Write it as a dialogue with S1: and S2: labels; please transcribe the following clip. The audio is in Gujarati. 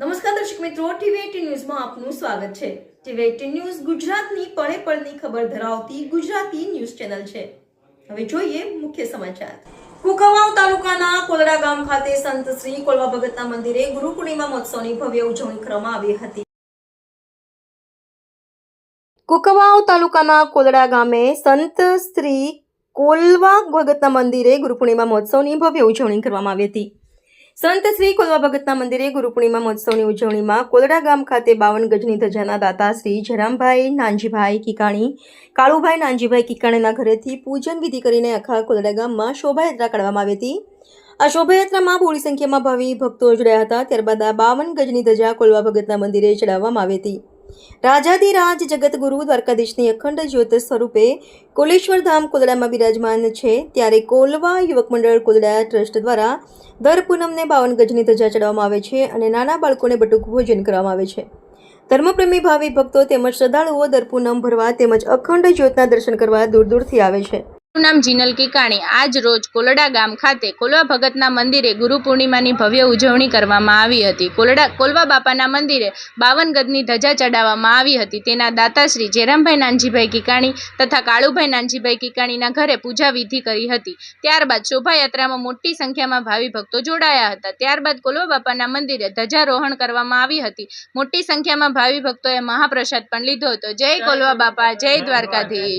S1: નમસ્કાર દર્શક મિત્રો ટીવી ન્યૂઝમાં આપનું સ્વાગત છે. ટીવી એટીન ન્યૂઝ ગુજરાતની પળે પળની ખબર ધરાવતી ગુજરાતી ન્યૂઝ ચેનલ છે. હવે જોઈએ મુખ્ય સમાચાર. કુકવાવ તાલુકાના કોલડા ગામ ખાતે સંત શ્રી કોલવા ભગતના મંદિરે ગુરુ પૂર્ણિમા મહોત્સવની ભવ્ય ઉજવણી કરવામાં આવી હતી. કુકવાવ તાલુકાના કોલડા ગામે સંત શ્રી કોલવા ભગતના મંદિરે ગુરુ પૂર્ણિમા મહોત્સવની ભવ્ય ઉજવણી કરવામાં આવી હતી. સંત શ્રી કોલવા ભગતના મંદિરે ગુરુ પૂર્ણિમા મહોત્સવની ઉજવણીમાં કોલડા ગામ ખાતે બાવન ગજની ધજાના દાતા શ્રી જરામભાઈ નાનજીભાઈ કિકાણી, કાળુભાઈ નાનજીભાઈ કિકાણીના ઘરેથી પૂજન વિધિ કરીને આખા કોલડા ગામમાં શોભાયાત્રા કાઢવામાં આવી હતી. આ શોભાયાત્રામાં બહોળી સંખ્યામાં ભાવિ ભક્તો જોડાયા હતા. ત્યારબાદ આ બાવન ગજની ધજા કોલવા ભગતના મંદિરે ચડાવવામાં આવી હતી. રાજાધિરાજ જગતગુરુ દ્વારકાધીશની અખંડ જ્યોત સ્વરૂપે કોલેશ્વર ધામ કોલડામાં બિરાજમાન છે. ત્યારે કોલવા યુવક મંડળ કોલડા ટ્રસ્ટ દ્વારા દર પૂનમને બાવન ગજની ધજા ચડાવવામાં આવે છે અને નાના બાળકોને બટુક ભોજન કરવામાં આવે છે. ધર્મપ્રેમી ભાવિ ભક્તો તેમજ શ્રદ્ધાળુઓ દર પૂનમ ભરવા તેમજ અખંડ જ્યોતના દર્શન કરવા દૂર દૂરથી આવે છે.
S2: નામ જીનલ કિકાણી. આજ રોજ કોલડા ગામ ખાતે કોલવા ભગતના મંદિરે ગુરુ પૂર્ણિમાની ભવ્ય ઉજવણી કરવામાં આવી હતી. કોલડા, કોલવા બાપાના મંદિરે બાવન ગદની ધજા ચડાવવામાં આવી હતી. તેના દાતાશ્રી જેરામભાઈ નાનજીભાઈ કિકાણી તથા કાળુભાઈ નાનજીભાઈ કિકાણીના ઘરે પૂજા વિધિ કરી હતી. ત્યારબાદ શોભાયાત્રામાં મોટી સંખ્યામાં ભાવિ ભક્તો જોડાયા હતા. ત્યારબાદ કોલવા બાપાના મંદિરે ધજારોહણ કરવામાં આવી હતી. મોટી સંખ્યામાં ભાવિ ભક્તોએ મહાપ્રસાદ પણ લીધો હતો. જય કોલવા બાપા, જય દ્વારકાધીશ.